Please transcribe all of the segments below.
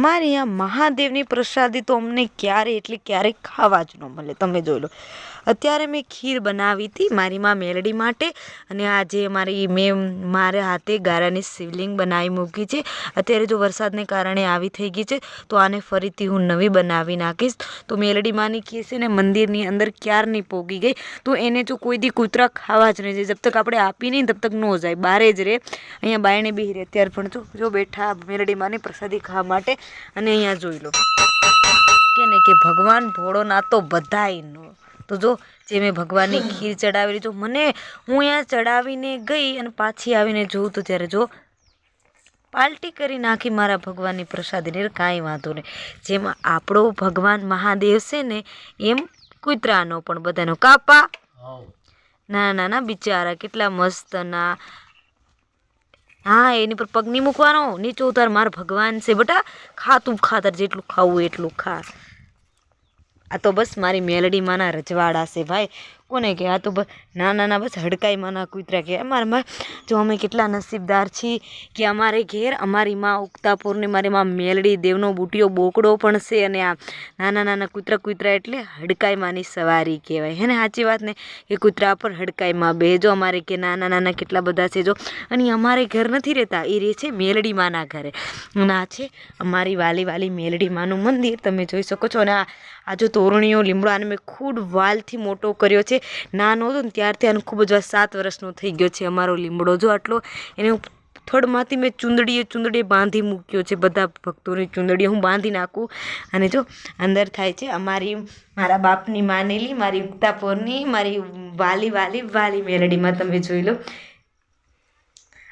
અમારે અહીંયા મહાદેવની પ્રસાદી તો અમને ક્યારે એટલે ક્યારે ખાવા જ ન મળે. તમે જોઈ લો. અત્યારે મેં ખીર બનાવી હતી મારી માં મેલડી માટે અને આજે મારી મેં મારા હાથે ગારાની શિવલિંગ બનાવી મૂકી છે. અત્યારે જો વરસાદને કારણે આવી થઈ ગઈ છે, તો આને ફરીથી હું નવી બનાવી નાખીશ. તો મેલડી માની ખીર છે ને મંદિરની અંદર ક્યારની પોગી ગઈ? તો એને જો કોઈ દી કૂતરા ખાવા જ નહીં જાય. જબ તક આપણે આપી નહીં, તબ તક ન જાય. બારે જ રહે અહીંયા બાયણે બેહી રહે. અત્યારે પણ જો જો બેઠા મેલડી માની પ્રસાદી ખાવા માટે. અને અહીંયા જોઈ લો. કે ને કે ભગવાન ભોળોના તો બધાયનો. તો જો જે મેં ભગવાનની ખીર ચડાવેલી જો મને હું અહીંયા ચડાવીને ગઈ અને પાછી આવીને જોઉં તો ત્યારે જો પાલટી કરી નાખી મારા ભગવાનની પ્રસાદીને કાંઈ વાંધો નહીં. જેમાં આપણો ભગવાન મહાદેવ છે ને એમ કૂતરાનો પણ બધાનો. કાપા? ના ના ના બિચારા કેટલા મસ્તના હા, એની પર પગ નહીં મૂકવાનો, નીચે ઉતાર માર ભગવાન છે બેટા. ખા તું ખા તાર જેટલું ખાવું એટલું ખા. આ તો બસ મારી મેલડી માના રજવાડા છે ભાઈ. કોને કે? આ તો ના ના ના બસ હડકાઈ માના કૂતરા કે અમારા જો અમે કેટલા નસીબદાર છીએ કે અમારે ઘેર અમારી માં ઉગતા પૂરની મારી માં મેલડી, દેવનો બુટિયો, બોકડો પણ છે અને આ નાના નાના કૂતરા કૂતરા એટલે હડકાઈ માની સવારી કહેવાય. હે ને? સાચી વાત ને? કે કૂતરા પર હડકાઈમાં બે જો અમારે કે નાના નાના કેટલા બધા છે જો. અને અમારે ઘર નથી રહેતા એ રહે છે મેલડી માના ઘરે. અને આ છે અમારી વાલી વાલી મેલડી માનું મંદિર, તમે જોઈ શકો છો. અને આ આ જો તોરણીઓ લીમડો આને મેં ખૂબ વાલથી મોટો કર્યો છે. નાનો હતો ને ત્યારથી આને ખૂબ જ સાત વર્ષનો થઈ ગયો છે અમારો લીમડો. જો આટલો એને હું થડમાંથી મેં ચૂંદડીએ ચૂંદડીએ બાંધી મૂક્યો છે બધા ભક્તોની ચૂંદડીએ. હું બાંધી નાખું અને જો અંદર થાય છે અમારી મારા બાપની માનેલી, મારી ઉગતાપોરની મારી વાલી વાલી વાલી મેલડીમાં તમે જોઈ લો.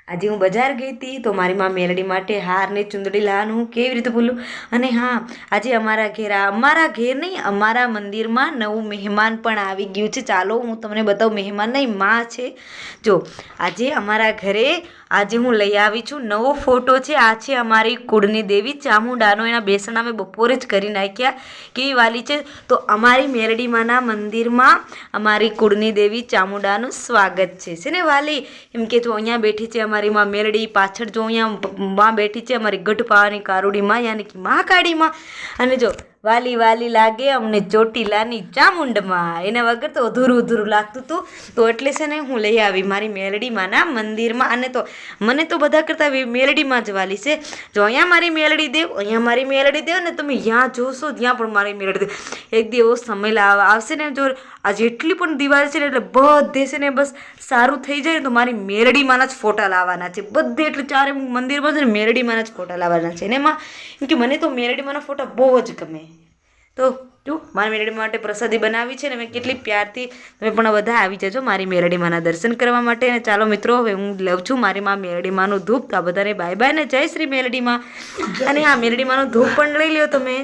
આજે હું બજાર ગઈ હતી તો મારી મા મેલડી માટે હાર ને ચૂંદડી લાવવાનું કેવી રીતે બોલું અને હા, આજે અમારા ઘેર અમારા ઘેર નહીં, અમારા મંદિરમાં નવું મહેમાન પણ આવી ગયું છે. ચાલો, હું તમને બતાવું, મહેમાન નહીં, માં છે. જો, આજે અમારા ઘરે આજે હું લઈ આવી છું નવો ફોટો છે. આ છે અમારી કુળની દેવી. ચામુંડાનો એના બેસણ અમે બપોરે જ કરી નાખ્યા. કેવી વાલી છે? તો અમારી મેરડીમાના મંદિરમાં અમારી કુળની દેવી ચામુંડાનું સ્વાગત છે. છે ને વાલી? એમ કે જો અહીંયા બેઠી છે અમારી માં મેરડી પાછળ જો અહીંયા માં બેઠી છે, અમારી ગઢ પાવાની કારુડીમાં, યાની કે મહાકાળીમાં. અને જો વાલી વાલી લાગે, અમને ચોટીલાની ચામુંડમાં. એના વગર તો અધૂરું અધૂરું લાગતું હતું તો એટલે છે ને હું લઈ આવી મારી મેલડીમાંના મંદિરમાં. અને તો મને તો બધા કરતાં મેલડીમાં જ વાલી છે. જો અહીંયા મારી મેલડી દેવ, અહીંયા મારી મેલડી દેવ ને તમે જ્યાં જોશો, ત્યાં પણ મારી મેલડી દેવ. એક દિવસ સમય આવશે ને જો આ જેટલી પણ દિવાળી છે ને એટલે બધે છે ને બસ સારું થઈ જાય ને તો મારી મેરડીમાંના જ ફોટા લાવવાના છે. બધે એટલે ચારે મંદિરમાં છે ને મેરડીમાંના જ ફોટા લાવવાના છે. ને એમાં કેમ કે મને તો મેરડીમાંના ફોટા બહુ જ ગમે. તો જો, મારી મેરડી માટે પ્રસાદી બનાવી છે ને, મેં કેટલી પ્યારથી તમે પણ બધા આવી જજો મારી મેરડીમાંના દર્શન કરવા માટે. અને ચાલો મિત્રો, હવે હું લઉં છું મારી માં મેરડીમાંનું ધૂપ. તો આ બધાને બાય બાય ને જય શ્રી મેરડીમાં અને આ મેરડીમાંનું ધૂપ પણ લઈ લ્યો તમે.